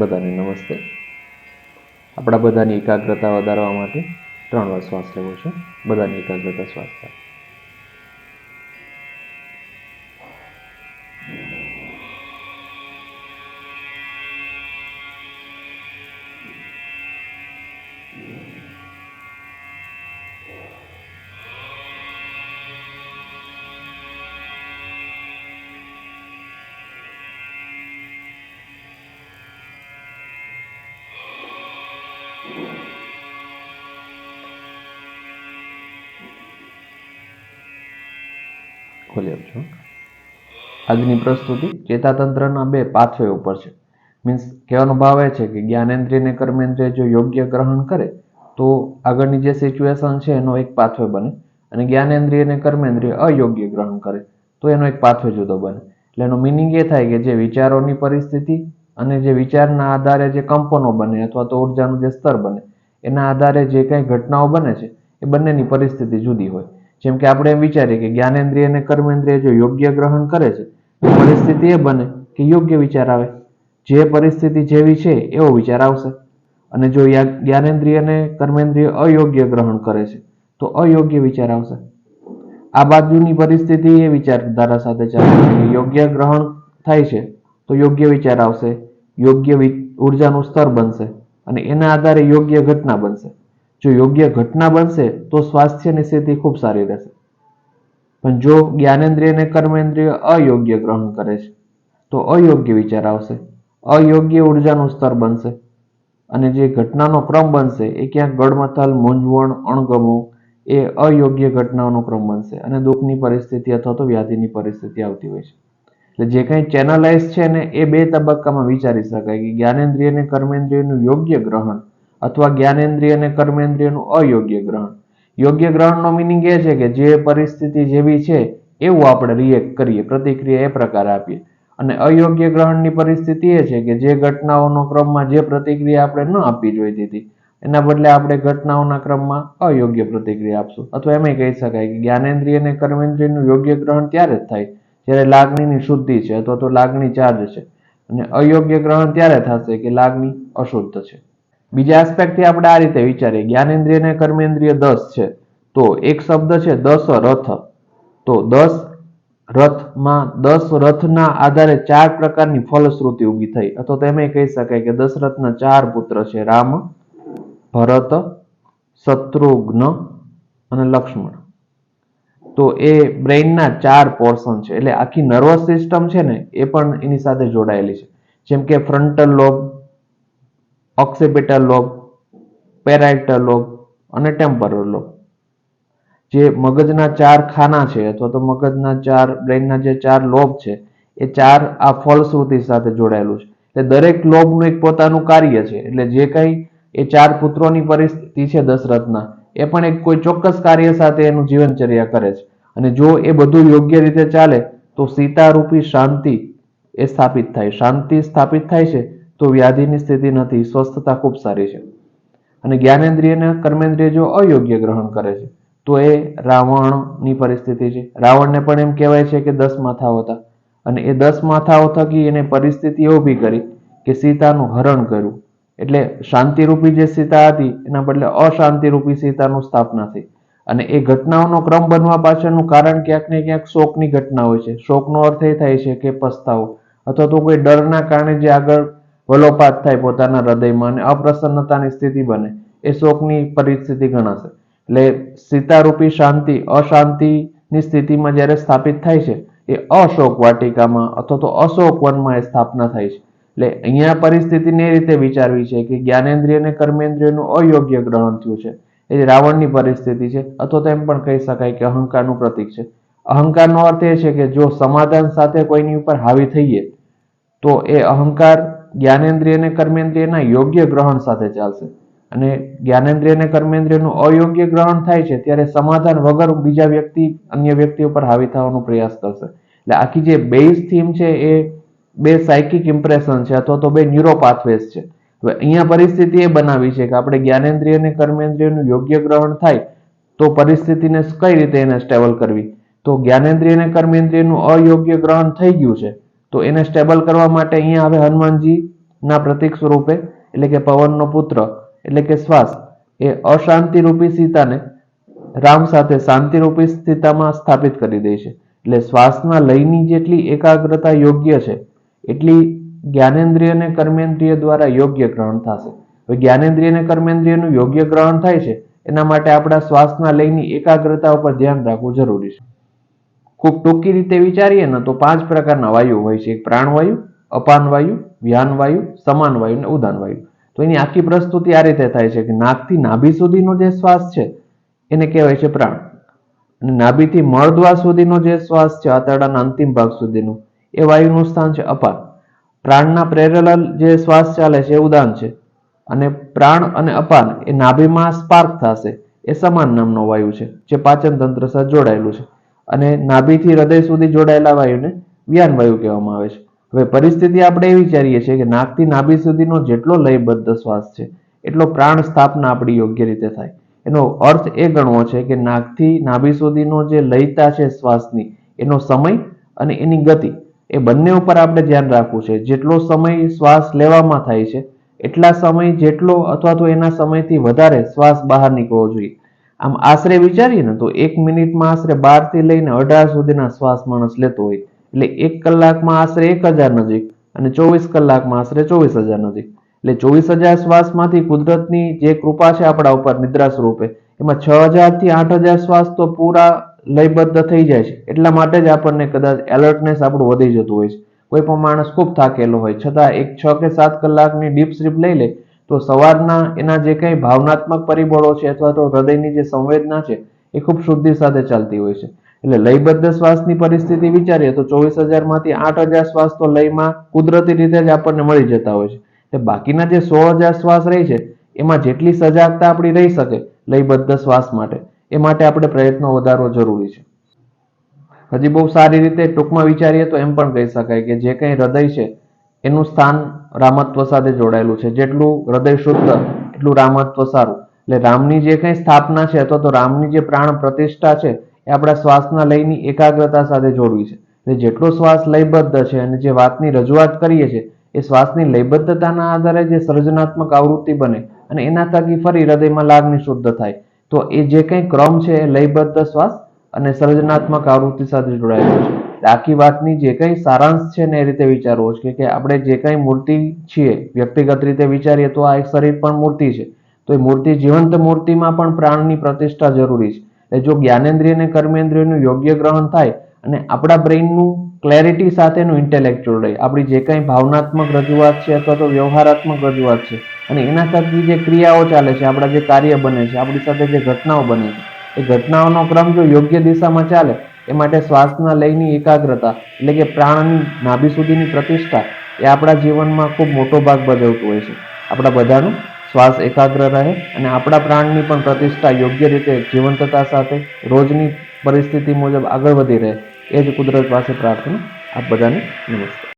બધાને નમસ્તે. આપણા બધાની એકાગ્રતા વધારવા માટે ત્રણ વાર શ્વાસ લેવો છે. બધાની એકાગ્રતા શ્વાસ ખોલી આપજો આજની પ્રસ્તુતિ, ચેતાતંત્રના બે પાથવે ઉપર છે. મીન્સ કહેવાનો ભાવ એ છે કે જ્ઞાનેન્દ્રિય અને કર્મેન્દ્રિય જો યોગ્ય ગ્રહણ કરે, તો આગળની જે સિચ્યુએશન છે એનો એક પાથવે બને અને જ્ઞાનેન્દ્રિય અને કર્મેન્દ્રિય અયોગ્ય ગ્રહણ કરે, તો એનો એક પાથવે જુદો બને. એટલે એનો મિનિંગ એ થાય કે જે વિચારોની પરિસ્થિતિ અને જે વિચારના આધારે જે કંપનો બને અથવા તો ઉર્જાનું જે સ્તર બને, એના આધારે જે કંઈ ઘટનાઓ બને છે, એ બંનેની પરિસ્થિતિ જુદી હોય. જેમ કે આપણે એમ વિચારીએ કે જ્ઞાનેન્દ્રિય અને કર્મેન્દ્રિય જો યોગ્ય ગ્રહણ કરે છે, તો પરિસ્થિતિ એ બને કે યોગ્ય વિચાર આવે. જે પરિસ્થિતિ જેવી છે, એવો વિચાર આવશે. અને જો જ્ઞાનેન્દ્રિય અને કર્મેન્દ્રિય અયોગ્ય ગ્રહણ કરે છે, તો અયોગ્ય વિચાર આવશે. આ બાજુની પરિસ્થિતિ એ વિચારધારા સાથે ચાલે છે યોગ્ય ગ્રહણ થાય છે, તો યોગ્ય વિચાર આવશે. યોગ્ય ઉર્જાનું સ્તર બનશે અને એના આધારે યોગ્ય ઘટના બનશે. જો યોગ્ય ઘટના બનશે, તો સ્વાસ્થ્યની સ્થિતિ ખૂબ સારી રહેશે. પણ જો જ્ઞાનેન્દ્રિય અને કર્મેન્દ્રિય અયોગ્ય ગ્રહણ કરે છે, તો અયોગ્ય વિચાર આવશે. અયોગ્ય ઉર્જાનું સ્તર બનશે. અને જે ઘટનાનો ક્રમ બનશે, એ ક્યાંક ગળમથલ મૂંઝવણ, અણગમો, એ અયોગ્ય ઘટનાઓનો ક્રમ બનશે અને દુઃખની પરિસ્થિતિ અથવા તો વ્યાધિની પરિસ્થિતિ આવતી હોય છે. એટલે જે કંઈ ચેનલાઇઝ છે ને, એ બે તબક્કામાં વિચારી શકાય કે જ્ઞાનેન્દ્રિય અને કર્મેન્દ્રિયનું યોગ્ય ગ્રહણ અથવા જ્ઞાનેન્દ્રિય અને કર્મેન્દ્રિયનું અયોગ્ય ગ્રહણ. યોગ્ય ગ્રહણનો મિનિંગ એ છે કે જે પરિસ્થિતિ જેવી છે, એવું આપણે રિએક્ટ કરીએ, પ્રતિક્રિયા એ પ્રકારે આપીએ. અને અયોગ્ય ગ્રહણની પરિસ્થિતિ એ છે કે જે ઘટનાઓનો ક્રમમાં જે પ્રતિક્રિયા આપણે ન આપવી જોઈતી હતી એના બદલે આપણે ઘટનાઓના ક્રમમાં અયોગ્ય પ્રતિક્રિયા આપશું. અથવા એમ કહી શકાય કે જ્ઞાનેન્દ્રિય અને કર્મેન્દ્રિયનું યોગ્ય ગ્રહણ ત્યારે જ થાય, જ્યારે લાગણીની શુદ્ધિ છે અથવા તો લાગણી ચાર્જ છે. અને અયોગ્ય ગ્રહણ ત્યારે થશે કે લાગણી અશુદ્ધ છે. બીજા આસ્પેક્ટથી આપણે આ રીતે વિચારીએ. જ્ઞાનેન્દ્રિય અને કર્મેન્દ્રિય દસ છે. તો એક શબ્દ છે દસ રથ. તો દસ રથમાં દસ રથના આધારે ચાર પ્રકારની ફલશ્રુતિ ઊભી થઈ. અથવા તો એમ કહી શકાય કે દશરથના ચાર પુત્ર છે. રામ, ભરત, શત્રુઘ્ન અને લક્ષ્મણ. તો એ બ્રેઇનના ચાર પોર્શન છે. એટલે આખી નર્વસ સિસ્ટમ છે ને એ પણ એની સાથે જોડાયેલી છે. જેમ કે frontal lobe occipital lobe parietal lobe અને ટેમ્પરલ લોબ જે મગજના ચાર ખાના છે અથવા તો મગજના ચાર બ્રેઇનના જે ચાર લોબ છે, એ ચાર આ ફલશ્રુતિ સાથે જોડાયેલું છે. એટલે દરેક લોબનું એક પોતાનું કાર્ય છે. એટલે જે કંઈ એ ચાર પુત્રોની પરિસ્થિતિ છે દશરથના, એ પણ એક કોઈ ચોક્કસ કાર્ય સાથે એનું જીવનચર્યા કરે છે. અને જો એ બધું યોગ્ય રીતે ચાલે, તો સીતારૂપી શાંતિ એ સ્થાપિત થાય. શાંતિ સ્થાપિત થાય છે તો વ્યાધિની સ્થિતિ નથી સ્વસ્થતા ખૂબ સારી છે. અને જ્ઞાનેન્દ્રિય અને કર્મેન્દ્રિય જો અયોગ્ય ગ્રહણ કરે છે, તો એ રાવણની પરિસ્થિતિ છે. રાવણને પણ એમ કહેવાય છે કે દસ માથાઓ હતા. અને એ દસ માથાઓ થકી એને પરિસ્થિતિ ઊભી કરી કે સીતાનું હરણ કર્યું. એટલે શાંતિરૂપી જે સીતા હતી, એના બદલે અશાંતિરૂપી સીતાનું સ્થાપના થઈ. અને એ ઘટનાઓનો ક્રમ બનવા પાછળનું કારણ ક્યાંક ને ક્યાંક શોકની ઘટના હોય છે. શોકનો અર્થ એ થાય છે કે પસ્તાવો. અથવા તો કોઈ ડરના કારણે જે આગળ વલોપાત થાય પોતાના હૃદયમાં અને અપ્રસન્નતાની સ્થિતિ બને. એ શોકની પરિસ્થિતિ ગણાશે. એટલે સીતારૂપી શાંતિ, અશાંતિની સ્થિતિમાં જ્યારે સ્થાપિત થાય છે, એ અશોક વાટિકામાં અથવા તો અશોક વનમાં એ સ્થાપના થાય છે. એટલે અહીંયા પરિસ્થિતિને એ રીતે વિચારવી છે કે જ્ઞાનેન્દ્રિય અને કર્મેન્દ્રિયનું અયોગ્ય ગ્રહણ થયું છે. એ રાવણની પરિસ્થિતિ છે, અથવા તો એમ પણ કહી શકાય કે અહંકારનું પ્રતીક છે. અહંકારનો અર્થ એ છે કે જો સમાધાન સાથે કોઈની ઉપર હાવી થઈએ, તો એ અહંકાર જ્ઞાનેન્દ્રિય અને કર્મેન્દ્રિયના યોગ્ય ગ્રહણ સાથે ચાલશે. અને જ્ઞાનેન્દ્રિય અને કર્મેન્દ્રિયનું અયોગ્ય ગ્રહણ થાય છે, ત્યારે સમાધાન વગર બીજા વ્યક્તિ, અન્ય વ્યક્તિ ઉપર હાવી થવાનો પ્રયાસ કરશે. એટલે આખી જે બેઝ થીમ છે એ બે સાયકિક ઇમ્પ્રેશન છે અથવા તો બે ન્યુરો પાથવેઝ છે. હવે અહીંયા પરિસ્થિતિ એ બનાવી છે કે આપણે જ્ઞાનેન્દ્રિય અને કર્મેન્દ્રિયનું યોગ્ય ગ્રહણ થાય, તો પરિસ્થિતિને કઈ રીતે એને સ્ટેબલ કરવી? તો જ્ઞાનેન્દ્રિય અને કર્મેન્દ્રિયનું અયોગ્ય ગ્રહણ થઈ ગયું છે. તો એને સ્ટેબલ કરવા માટે અહીંયા હવે હનુમાનજીના પ્રતિક સ્વરૂપે, એટલે કે પવનનો પુત્ર, એટલે કે શ્વાસ. એ અશાંતિ રૂપી સીતાને રામ સાથે શાંતિરૂપી સ્થિતામાં સ્થાપિત કરી દે છે. એટલે શ્વાસના લયની જેટલી એકાગ્રતા યોગ્ય છે, એટલી જ્ઞાનેન્દ્રિય અને કર્મેન્દ્રિય દ્વારા યોગ્ય ગ્રહણ થશે. હવે જ્ઞાનેન્દ્રિય અને કર્મેન્દ્રિયનું યોગ્ય ગ્રહણ થાય છે, એના માટે આપણા શ્વાસના લયની એકાગ્રતા ઉપર ધ્યાન રાખવું જરૂરી છે. ખૂબ ટૂંકી રીતે વિચારીએ ને તો પાંચ પ્રકારના વાયુ હોય છે. એક પ્રાણવાયુ અપાન વાયુ, વ્યાન વાયુ, સમાન વાયુ અને ઉદાન વાયુ. તો એની આખી પ્રસ્તુતિ આ રીતે થાય છે કે નાકથી નાભી સુધીનો જે શ્વાસ છે, એને કહેવાય છે પ્રાણ. અને નાભીથી મળદ્વાર સુધીનો જે શ્વાસ છે, આંતરડાના અંતિમ ભાગ સુધીનું, એ વાયુનું સ્થાન છે અપાન. પ્રાણના પ્રેરેલ જે શ્વાસ ચાલે છે, એ ઉદાન છે. અને પ્રાણ અને અપાન એ નાભીમાં સ્પાર્ક થશે. એ સમાન નામનો વાયુ છે, જે પાચન તંત્ર સાથે જોડાયેલું છે. અને નાભીથી હૃદય સુધી જોડાયેલા વાયુને વ્યાનવાયુ કહેવામાં આવે છે. હવે પરિસ્થિતિ આપણે એ વિચારીએ છીએ કે નાકથી નાભી સુધીનો જેટલો લયબદ્ધ શ્વાસ છે, એટલો પ્રાણ સ્થાપના આપણી યોગ્ય રીતે થાય. એનો અર્થ એ ગણવો છે કે નાકથી નાભી સુધીનો જે લયતા છે શ્વાસની, એનો સમય અને એની ગતિ, એ બંને ઉપર આપણે ધ્યાન રાખવું છે. જેટલો સમય શ્વાસ લેવામાં થાય છે, એટલા સમય જેટલો અથવા તો એના સમયથી વધારે શ્વાસ બહાર નીકળવો જોઈએ. આમ આશરે વિચારીએ ને તો એક મિનિટમાં આશરે બારથી લઈને અઢાર સુધીના શ્વાસ માણસ લેતો હોય. એટલે એક કલાકમાં આશરે એક હજાર નજીક અને ચોવીસ કલાકમાં આશરે ચોવીસ હજાર નજીક. એટલે ચોવીસ હજાર શ્વાસમાંથી કુદરતની જે કૃપા છે આપણા ઉપર નિદ્રા સ્વરૂપે, એમાં છ હજારથી આઠ હજાર શ્વાસ તો પૂરા લયબદ્ધ થઈ જાય છે. એટલા માટે જ આપણને કદાચ એલર્ટનેસ આપણું વધી જતું હોય છે. કોઈ પણ માણસ ખૂબ થાકેલો હોય, છતાં એક છ કે સાત કલાકની ડીપ સ્લીપ લઈ લે તો સવારના એના જે કંઈ ભાવનાત્મક પરિબળો છે અથવા તો હૃદયની જે સંવેદના છે, એ ખૂબ શુદ્ધિ સાથે ચાલતી હોય છે. એટલે લયબદ્ધ શ્વાસની પરિસ્થિતિ વિચારીએ તો ચોવીસ હજારમાંથી આઠ હજાર શ્વાસ તો લયમાં કુદરતી રીતે જ આપણને મળી જતા હોય છે. એટલે બાકીના જે સોળ હજાર શ્વાસ રહી છે, એમાં જેટલી સજાગતા આપણી રહી શકે લયબદ્ધ શ્વાસ માટે, એ માટે આપણે પ્રયત્નો વધારવો જરૂરી છે. હજી બહુ સારી રીતે ટૂંકમાં વિચારીએ તો એમ પણ કહી શકાય કે જે કંઈ હૃદય છે એનું સ્થાન રામત્વ સાથે જોડાયેલું છે. જેટલું હૃદય શુદ્ધ, એટલું રામત્વ સારું. એટલે રામની જે કંઈ સ્થાપના છે અથવા તો રામની જે પ્રાણ પ્રતિષ્ઠા છે, એ આપણા શ્વાસના લયની એકાગ્રતા સાથે જોડવી છે. એટલે જેટલો શ્વાસ લયબદ્ધ છે અને જે વાતની રજૂઆત કરીએ છીએ, એ શ્વાસની લયબદ્ધતાના આધારે જે સર્જનાત્મક આવૃત્તિ બને અને એના થકી ફરી હૃદયમાં લાગણી શુદ્ધ થાય. તો એ જે કંઈ ક્રમ છે એ લયબદ્ધ શ્વાસ અને સર્જનાત્મક આવૃત્તિ સાથે જોડાયેલો છે. આખી વાતની જે કંઈ સારાંશ છે ને એ રીતે વિચારવો છે કે આપણે જે કંઈ મૂર્તિ છીએ, વ્યક્તિગત રીતે વિચારીએ તો આ એક શરીર પણ મૂર્તિ છે. તો એ મૂર્તિ જીવંત મૂર્તિમાં પણ પ્રાણની પ્રતિષ્ઠા જરૂરી છે. એટલે જો જ્ઞાનેન્દ્રિય અને કર્મેન્દ્રિયનું યોગ્ય ગ્રહણ થાય અને આપણા બ્રેઇનનું ક્લેરિટી સાથેનું ઇન્ટેલેક્ચ્યુઅલ રહે આપણી જે કંઈ ભાવનાત્મક રજૂઆત છે અથવા તો વ્યવહારાત્મક રજૂઆત છે અને એના થકી જે ક્રિયાઓ ચાલે છે, આપણા જે કાર્ય બને છે, આપણી સાથે જે ઘટનાઓ બને છે એ ઘટનાઓનો ક્રમ જો યોગ્ય દિશામાં ચાલે, એ માટે શ્વાસના લયની એકાગ્રતા એટલે કે પ્રાણની નાભી સુધીની પ્રતિષ્ઠા એ આપણા જીવનમાં ખૂબ મોટો ભાગ ભજવતું હોય છે. આપણા બધાનું શ્વાસ એકાગ્ર રહે અને આપણા પ્રાણની પણ પ્રતિષ્ઠા યોગ્ય રીતે જીવંતતા સાથે રોજની પરિસ્થિતિ મુજબ આગળ વધી રહે. એ જ કુદરત પાસે પ્રાર્થના. આપ બધાને નમસ્કાર.